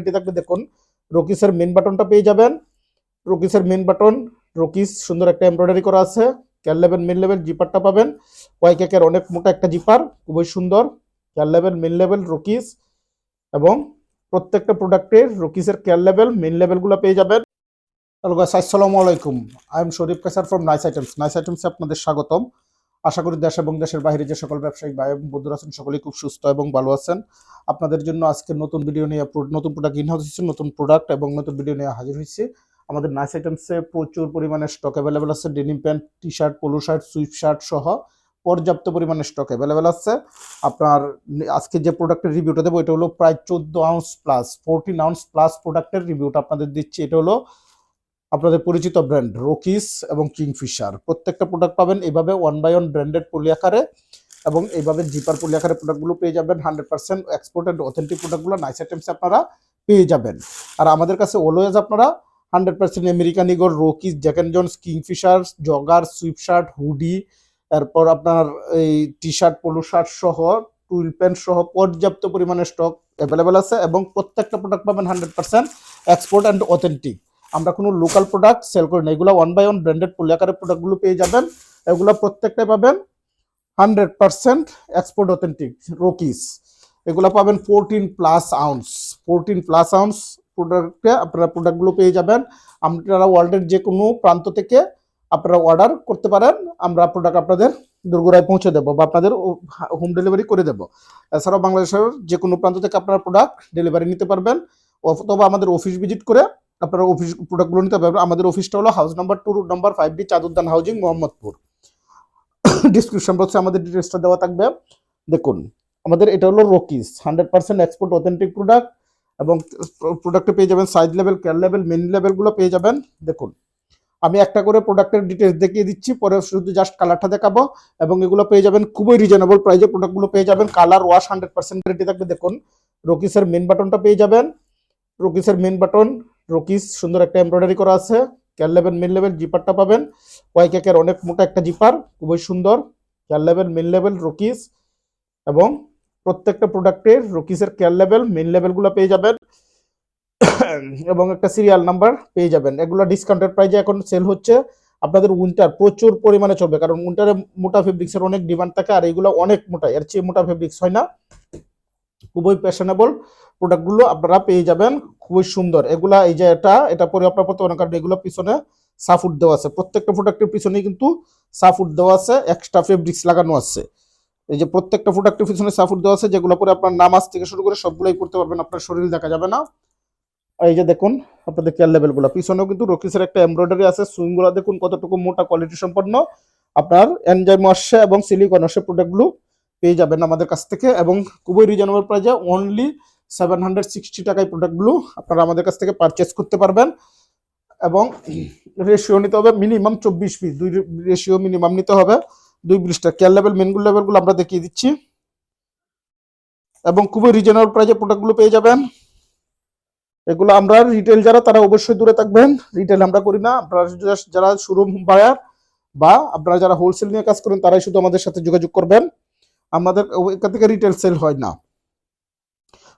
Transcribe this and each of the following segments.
এটি থাকবে, দেখুন, রকিসের মেন বাটনটা পেয়ে যাবেন। রকিসের মেন বাটন রকিস সুন্দর একটা এমব্রয়ডারি করা আছে। ক্যার লেভেল মেন লেভেল জিপারটা পাবেন। ওয়াই কেকের অনেক মোটা একটা জিপার খুবই সুন্দর। ক্যার লেভেল মেন লেভেল রকিস এবং প্রত্যেকটা প্রোডাক্টের রকিসের কেয়ার লেভেল মেন লেভেলগুলো পেয়ে যাবেন। আসসালামু আলাইকুম। I am Sharif কাসার from nice items nice আইটেমসে আপনাদের স্বাগতম। আশা করি দেশ এবং দেশের বাইরে যে সকল ব্যবসায়িক ভাই এবং বন্ধুরা আছেন, সকলেই খুব সুস্থ এবং ভালো আছেন। আপনাদের জন্য আজকে নতুন ভিডিও নিয়ে নতুন প্রোডাক্ট ইন হাউস নতুন প্রোডাক্ট এবং নতুন ভিডিও নিয়ে হাজির হয়েছি। আমাদের নাইস আইটেমসে প্রচুর পরিমাণে স্টক অ্যাভেলেবেল আছে denim pant T shirt polo shirt sweatshirt সহ পর্যাপ্ত পরিমাণে স্টক অ্যাভেলেবেল আছে। আপনার আজকে যে প্রোডাক্টের রিভিউটা দেবো, এটা হলো প্রায় চোদ্দ ounce plus fourteen ounce plus প্রোডাক্টের রিভিউটা আপনাদের দিচ্ছি। এটা হলো আপনাদের পরিচিত ব্র্যান্ড রকিস এবং কিংফিশার। প্রত্যেকটা প্রোডাক্ট পাবেন এইভাবে one by one branded poly আকারে এবং এইভাবে জিপার পলি আকারে প্রোডাক্টগুলো পেয়ে যাবেন। হান্ড্রেড পার্সেন্ট এক্সপোর্টেড অথেন্টিক প্রোডাক্টগুলো নাইস আইটেমস আপনারা পেয়ে যাবেন। আর আমাদের কাছে অলওয়েজ আপনারা hundred percent American Eagle Rockies Jack and Jones Kingfisher, jogger sweat shirt hoodie তারপর আপনার এই টি শার্ট পোলো শার্ট সহ, টুইল প্যান্ট সহ পর্যাপ্ত পরিমাণে স্টক অ্যাভেলেবেল আছে এবং প্রত্যেকটা প্রোডাক্ট পাবেন hundred percent export and authentic আমরা কোনো লোকাল প্রোডাক্ট সেল করি না। এগুলো ওয়ান বাই ওয়ান ব্র্যান্ডেড পলিয়াকারের প্রোডাক্টগুলো পেয়ে যাবেন। এগুলো প্রত্যেকটাই পাবেন hundred percent export authentic Rockies এগুলো পাবেন fourteen plus ounce fourteen plus ounce প্রোডাক্টে আপনারা প্রোডাক্টগুলো পেয়ে যাবেন। আপনারা ওয়ার্ল্ডের যে কোনো প্রান্ত থেকে আপনারা অর্ডার করতে পারেন। আমরা প্রোডাক্ট আপনাদের দুর্গুড়ায় পৌঁছে দেবো বা আপনাদের হোম ডেলিভারি করে দেবো। এছাড়াও বাংলাদেশের যে কোনো প্রান্ত থেকে আপনারা প্রোডাক্ট ডেলিভারি নিতে পারবেন। অথবা আমাদের অফিস ভিজিট করে আপনারা অফিস প্রোডাক্টগুলো নিতে পারবেন। আমাদের অফিসটা হলো house number two root number five D চাদুদ্দান housing Mohammadpur. Description বক্সে আমাদের ডিটেলসটা দেওয়া থাকবে। দেখুন, আমাদের এটা হলো রকিস hundred percent export authentic product এবং প্রোডাক্টে পেয়ে যাবেন size level care level main লেভেলগুলো পেয়ে যাবেন। দেখুন, আমি একটা করে প্রোডাক্টের ডিটেলস দেখিয়ে দিচ্ছি, পরে শুধু জাস্ট কালারটা দেখাবো এবং এগুলো পেয়ে যাবেন খুবই রিজনেবল প্রাইজে প্রোডাক্টগুলো পেয়ে যাবেন। Colour wash hundred percent guarantee থাকবে। দেখুন রকিসের মেন বাটনটা পেয়ে যাবেন। রকিসের মেন বাটন রকিস সুন্দর একটা এমব্রয়ডারি করা আছে। ক্যার লেভেল মেন লেভেল জিপারটা পাবেন। ওয়াই কেকের অনেক মোটা একটা জিপার খুবই সুন্দর। ক্যার লেভেল মেন লেভেল রকিস এবং প্রত্যেকটা প্রোডাক্টের রকিসের কেয়ার লেভেল মেন লেভেলগুলো পেয়ে যাবেন। এবং একটা সিরিয়াল নাম্বার পেয়ে যাবেন। এগুলো ডিসকাউন্টেড প্রাইজে এখন সেল হচ্ছে। আপনাদের উইন্টার প্রচুর পরিমাণে চলবে। কারণ উইন্টারে মোটা ফেব্রিক্সের অনেক ডিমান্ড থাকে, আর এগুলো অনেক মোটা। এর চেয়ে মোটা ফেব্রিক্স হয় না। খুবই ফ্যাশনেবল প্রোডাক্টগুলো আপনারা পেয়ে যাবেন। খুবই সুন্দর। এগুলা এই যে এটা এটা পরে আপনার পড়তে পারেন কারণ এগুলো পিছনে সাফুট দেওয়া আছে। প্রত্যেকটা প্রোডাক্টের পিছনে কিন্তু সাফুট দেওয়া আছে এক্সট্রা ফেব্রিক্স লাগানো আছে। এই যে প্রত্যেকটা প্রোডাক্টের পিছনে সাফুট দেওয়া আছে, যেগুলো পরে আপনার নামাজ থেকে শুরু করে সবগুলোই করতে পারবেন, আপনার শরীর দেখা যাবে না। এই যে দেখুন, আপনাদের কেয়ার লেভেলগুলো পিছনেও কিন্তু রকিসের একটা এমব্রয়ডারি আছে, সুইংগুলো দেখুন কতটুকু মোটা কোয়ালিটি সম্পন্ন। আপনার এনজয় আসছে এবং সিলিকন আসে প্রোডাক্টগুলো পেয়ে যাবেন আমাদের কাছ থেকে এবং খুবই রিজনেবল প্রাইজে অনলি সেভেন হান্ড্রেড সিক্সটি টাকায় প্রোডাক্টগুলো আপনারা আমাদের কাছ থেকে পারচেস করতে পারবেন। এবং রেশিও নিতে হবে মিনিমাম চব্বিশ পিস দুই রেশিও মিনিমাম নিতে হবে। দুই ব্রিজটা কেয়ার লেভেল মেনগুলো লেভেলগুলো আমরা দেখিয়ে দিচ্ছি। এবং খুবই রিজনেবল প্রাইজে প্রোডাক্টগুলো পেয়ে যাবেন। এগুলো আমরা রিটেল যারা, তারা অবশ্যই দূরে থাকবেন। রিটেল আমরা করি না। আপনারা যারা শোরুম বায়ার বা আপনারা যারা হোলসেল নিয়ে কাজ করেন, তারাই শুধু আমাদের সাথে যোগাযোগ করবেন। আমাদের এখান থেকে রিটেল সেল হয় না।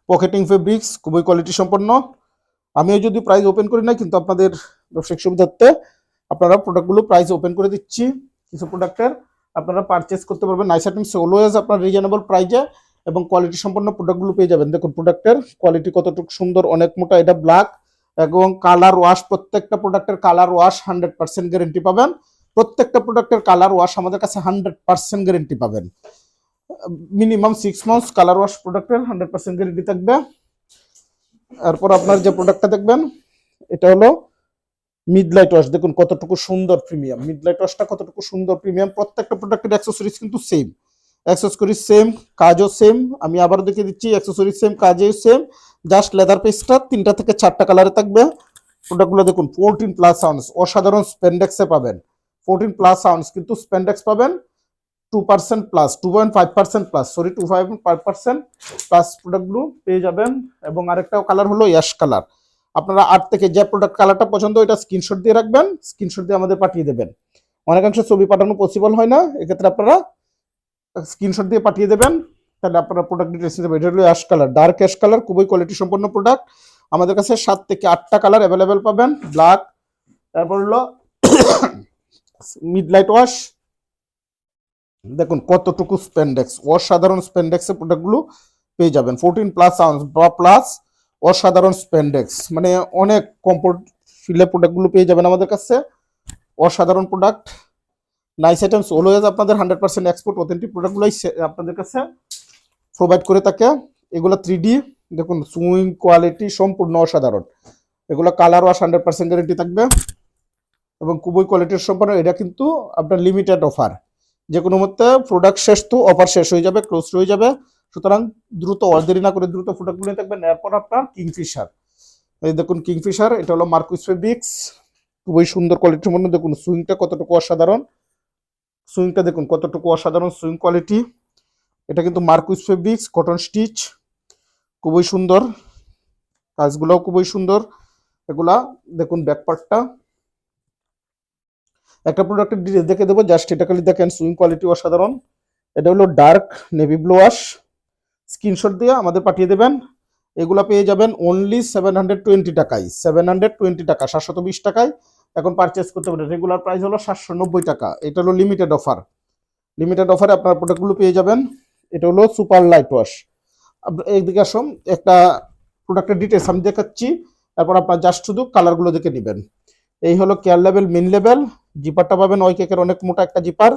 পকেটিং ফেব্রিক্স খুবই কোয়ালিটি সম্পন্ন। আমিও যদি প্রাইস ওপেন করি না কিন্তু আপনাদের ব্যবসায়িক সুবিধার্থে আপনারা প্রোডাক্টগুলো প্রাইস ওপেন করে দিচ্ছি। কিছু প্রোডাক্টের আপনারা পারচেস করতে পারবেন। নাইস আইটেমস অলওয়েজ আপনার রিজনেবল প্রাইজে এবং কোয়ালিটি সম্পন্ন প্রোডাক্টগুলো পেয়ে যাবেন। দেখুন প্রোডাক্টের কোয়ালিটি কতটুকু সুন্দর, অনেক মোটা, এটা ব্ল্যাক এবং কালার ওয়াশ প্রত্যেকটা প্রোডাক্টের colour wash hundred percent guarantee পাবেন। প্রত্যেকটা প্রোডাক্টের কালার ওয়াশ আমাদের কাছে হান্ড্রেড পার্সেন্ট গ্যারেন্টি পাবেন। Minimum six months colour wash প্রোডাক্টের হান্ড্রেড পার্সেন্ট গ্যারেন্টি থাকবে। এরপর আপনার যে প্রোডাক্টটা দেখবেন, এটা হলো মিড লাইট ওয়াশ দেখুন কতটুকু সুন্দর প্রিমিয়াম মিড লাইট ওয়াশটা কতটুকু সুন্দর প্রিমিয়াম প্রত্যেকটা প্রোডাক্টের অ্যাক্সেসরিজ কিন্তু সেম অ্যাক্সেসরিজ সেম কাজও সেম আমি আবারও দেখিয়ে দিচ্ছি অ্যাক্সেসরিজ সেম কাজেও সেম জাস্ট লেদার পেজটা তিনটা থেকে চারটা কালারে থাকবে। প্রোডাক্টগুলো দেখুন ফোরটিন প্লাস আউন্স অসাধারণ স্পেন্ডেক্সে পাবেন। ফোরটিন প্লাস আউন্স কিন্তু স্পেন্ডেক্স পাবেন। Two percent plus two point five percent plus sorry two five five percent plus প্রোডাক্টগুলো পেয়ে যাবেন। এবং আরেকটা কালার হলো ইয়াশ কালার আপনারা আট থেকে যে প্রোডাক্ট কালারটা পছন্দ, ওইটা স্ক্রিনশট দিয়ে রাখবেন স্ক্রিনশট দিয়ে আমাদের পাঠিয়ে দেবেন। অনেকাংশ ছবি পাঠানো পসিবল হয় না, এক্ষেত্রে আপনারা স্ক্রিনশট দিয়ে পাঠিয়ে দেবেন। তাহলে আপনারা প্রোডাক্ট ডিটেলস এটা হলো ash colour dark ash colour খুবই কোয়ালিটি সম্পন্ন প্রোডাক্ট আমাদের কাছে সাত থেকে আটটা কালার অ্যাভেলেবেল পাবেন ব্ল্যাক তারপর হলো মিড লাইট ওয়াশ দেখুন, কতটুকু স্পেন্ডেক্স অসাধারণ স্পেন্ডেক্সের প্রোডাক্টগুলো পেয়ে যাবেন। ফোরটিন প্লাস আউন্স বা প্লাস অসাধারণ স্পেন্ডেক্স মানে অনেক কমফোর্ট ফিলে প্রোডাক্টগুলো পেয়ে যাবেন আমাদের কাছে। অসাধারণ প্রোডাক্ট নাইস আইটেমস অলওয়েজ আপনাদের হান্ড্রেড পার্সেন্ট এক্সপোর্ট অথেন্টিক প্রোডাক্টগুলোই আপনাদের কাছে প্রোভাইড করে থাকে। এগুলো থ্রি দেখুন সুইং কোয়ালিটি সম্পূর্ণ অসাধারণ। এগুলো colour wash hundred percent guarantee থাকবে। এবং খুবই কোয়ালিটির সম্পন্ন, এটা কিন্তু আপনার লিমিটেড অফার যে কোনো মধ্যে প্রোডাক্ট শেষ তো অফার শেষ হয়ে যাবে ক্লোজ হয়ে যাবে। সুতরাং দ্রুত দেরি না করে দ্রুত প্রোডাক্টগুলো থাকবেন। এরপর আপনার কিংফিশার এই দেখুন কিংফিশার এটা হলো মার্কুইস ফেব্রিক্স খুবই সুন্দর কোয়ালিটির মধ্যে দেখুন, সুইংটা কতটুকু অসাধারণ। সুইংটা দেখুন, কতটুকু অসাধারণ সুইং কোয়ালিটি এটা কিন্তু মার্কুইস ফেব্রিক্স কটন স্টিচ খুবই সুন্দর। কাজগুলোও খুবই সুন্দর। এগুলা দেখুন ব্যাকপার্টটা একটা প্রোডাক্টের ডিটেলস দেখে দেবো। জাস্ট এটা খালি দেখেন সুইং কোয়ালিটি অসাধারণ। এটা হলো dark navy blue wash screenshot দিয়ে আমাদের পাঠিয়ে দেবেন। এগুলো পেয়ে যাবেন অনলি সেভেন হান্ড্রেড টোয়েন্টি টাকায়। সেভেন হান্ড্রেড টোয়েন্টি টাকা, সাতশত বিশ টাকায় এখন পারচেস করতে পারেন রেগুলার প্রাইস হলো সাতশো নব্বই টাকা। এটা হলো লিমিটেড অফার লিমিটেড অফারে আপনার প্রোডাক্টগুলো পেয়ে যাবেন। এটা হলো সুপার লাইট ওয়াশ এইদিকে আসুন, একটা প্রোডাক্টের ডিটেলস আমি দেখাচ্ছি। তারপর আপনার জাস্ট শুধু কালারগুলো দেখে নেবেন। এই হলো কেয়ার লেভেল মিন লেভেল জিপারটা পাবেন ওই কেকের অনেক মোটা একটা জিপার।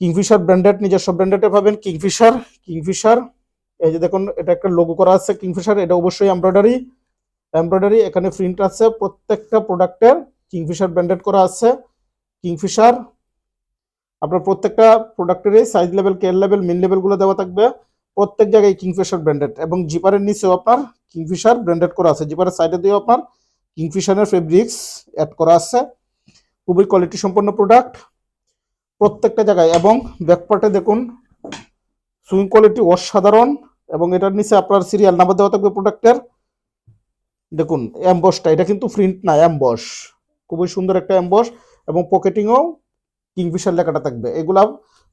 কিংফিশার ব্র্যান্ডেড, নিজস্ব ব্র্যান্ডেডে পাবেন কিংফিশার কিংফিশার। এই যে দেখুন, এটা একটা লোগো করা আছে কিংফিশার, এটা অবশ্যই এমব্রয়ডারি এমব্রয়ডারি এখানে প্রিন্ট আছে প্রত্যেকটা প্রোডাক্টের কিংফিশার ব্র্যান্ডেড করা আছে। কিংফিশার, আপনার প্রত্যেকটা প্রোডাক্টেরই size level care level mean লেভেলগুলো দেওয়া থাকবে। প্রত্যেক জায়গায় কিংফিশার ব্র্যান্ডেড এবং জিপারের নিচেও আপনার কিংফিশার ব্র্যান্ডেড করা আছে। জিপারের সাইডে দিয়েও আপনার কিংফিশারের ফেব্রিক্স অ্যাড করা আছে। খুবই কোয়ালিটি সম্পন্ন প্রোডাক্ট প্রত্যেকটা জায়গায় এবং ব্যাকপার্টে দেখুন সুইং কোয়ালিটি অসাধারণ এবং এটার নিচে আপনার সিরিয়াল নাম্বার দেওয়া থাকবে প্রোডাক্টের দেখুন অ্যাম্বসটা এটা কিন্তু প্রিন্ট না অ্যাম্বস খুবই সুন্দর একটা অ্যাম্বস এবং পকেটিংও কিংফিশার লেখাটা থাকবে। এগুলা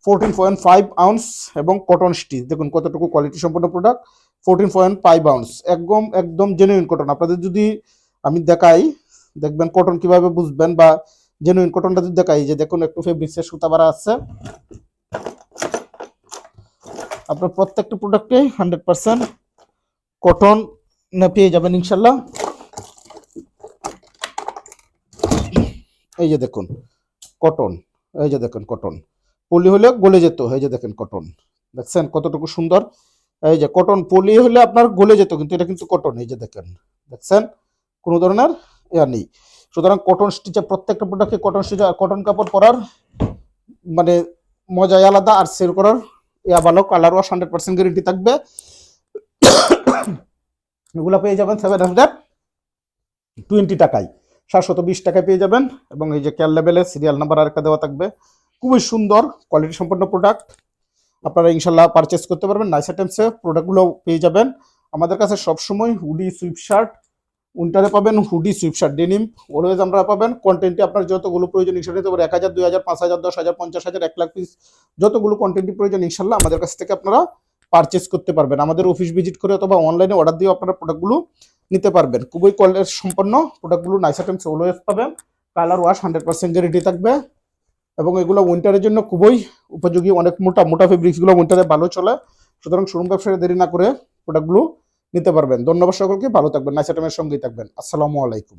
ফোরটিন পয়েন্ট ফাইভ আউন্স এবং কটন স্টিচ দেখুন কতটুকু কোয়ালিটি সম্পন্ন product fourteen point five ounce একদম একদম জেনুইন কটন আপনাদের যদি আমি দেখাই, দেখবেন কটন কীভাবে বুঝবেন বা জেনুইন কটনটা যদি দেখাই যে দেখুন, একটু ফেব্রিক্সের সুতা বাড়া আছে। আপনার প্রত্যেকটা প্রোডাক্টে হান্ড্রেড পার্সেন্ট কটন না পেয়ে যাবেন ইনশাল্লাহ। এই যে দেখুন কটন এই যে দেখুন কটন পলি হলে গলে যেত, এই যে দেখেন কটন দেখছেন কতটুকু সুন্দর? এই যে কটন পলি হলে আপনার গলে যেত, কিন্তু এটা কিন্তু কটন এই যে দেখেন। দেখছেন? কোনো ধরনের ইয়া নেই। সুতরাং কটন স্টিচের প্রত্যেকটা প্রোডাক্টে কটন স্টিচ কটন কাপড় পরার মানে মজাই আলাদা আর সেল করার ইয়া ভালো colour wash hundred percent guarantee থাকবে। এগুলো পেয়ে যাবেন সেভেন হান্ড্রেড টোয়েন্টি টাকায়। সাতশত বিশ টাকায় পেয়ে যাবেন এবং এই যে কেয়ার লেভেলে সিরিয়াল নাম্বার আরেকটা দেওয়া থাকবে। খুবই সুন্দর কোয়ালিটি সম্পন্ন প্রোডাক্ট আপনারা ইনশাল্লাহ পারচেস করতে পারবেন। নাইস আইটেমসে প্রোডাক্টগুলো পেয়ে যাবেন। আমাদের কাছে সবসময় হুডি সুইপ শার্ট উইন্টারে পাবেন hoodie sweatshirt denim always আমরা পাবেন। কন্টেন্টে আপনার যতগুলো প্রয়োজন ইনশাল্লাহ নিতে পারে এক হাজার, দুই হাজার, পাঁচ হাজার, দশ হাজার, পঞ্চাশ হাজার, এক লাখ পিস যতগুলো কন্টেন্টই প্রয়োজন, ইনশাল্লাহ আমাদের কাছ থেকে আপনারা পারচেস করতে পারবেন। আমাদের অফিস ভিজিট করে অথবা অনলাইনে অর্ডার দিয়ে আপনারা প্রোডাক্টগুলো নিতে পারবেন। খুবই কোয়ালিটি সম্পন্ন প্রোডাক্টগুলো নাইস আইটেমস অলওয়েজ পাবেন। Colour wash hundred percent guarantee থাকবে। এবং এগুলো উইন্টারের জন্য খুবই উপযোগী। অনেক মোটা মোটা ফেব্রিক্সগুলো উইন্টারে ভালো চলে। সুতরাং শোরুম ব্যবসায় দেরি না করে প্রোডাক্টগুলো নিতে পারবেন। ধন্যবাদ সকলকে ভালো থাকবেন নাইসাটামের সঙ্গেই থাকবেন। আসসালামু আলাইকুম।